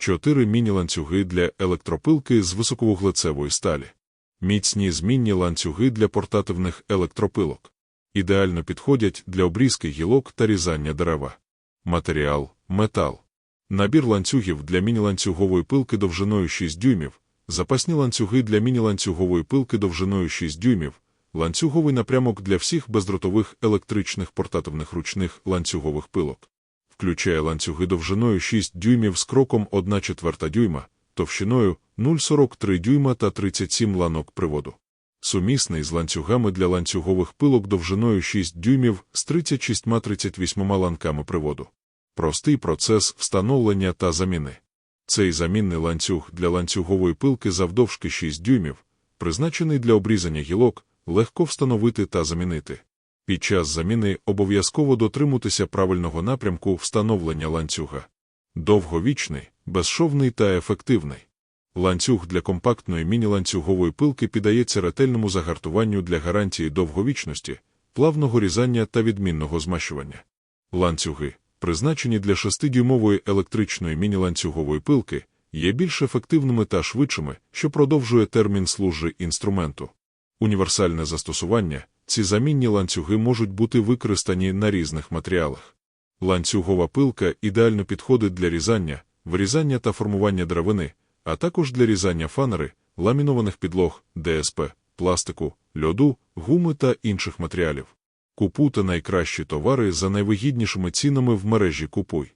чотири міні-ланцюги для електропилки з високовуглецевої сталі, міцні змінні ланцюги для портативних електропилок. Ідеально підходять для обрізки гілок та різання дерева. Матеріал метал. Набір ланцюгів для міні-ланцюгової пилки довжиною 6 дюймів, запасні ланцюги для міні-ланцюгової пилки довжиною 6 дюймів, ланцюговий напрямок для всіх бездротових електричних портативних ручних ланцюгових пилок. Включає ланцюги довжиною 6 дюймів з кроком 1 четверта дюйма, товщиною 0,43 дюйма та 37 ланок приводу. Сумісний з ланцюгами для ланцюгових пилок довжиною 6 дюймів з 36-38 ланками приводу. Простий процес встановлення та заміни. Цей замінний ланцюг для ланцюгової пилки завдовжки 6 дюймів, призначений для обрізання гілок, легко встановити та замінити. Під час заміни обов'язково дотримуватися правильного напрямку встановлення ланцюга. Довговічний, безшовний та ефективний. Ланцюг для компактної міні-ланцюгової пилки піддається ретельному загартуванню для гарантії довговічності, плавного різання та відмінного змащування. Ланцюги, призначені для 6-дюймової електричної міні-ланцюгової пилки, є більш ефективними та швидшими, що продовжує термін служби інструменту. Універсальне застосування ці замінні ланцюги можуть бути використані на різних матеріалах. Ланцюгова пилка ідеально підходить для різання, вирізання та формування деревини, а також для різання фанери, ламінованих підлог, ДСП, пластику, льоду, гуми та інших матеріалів. Купуйте найкращі товари за найвигіднішими цінами в мережі Купуй.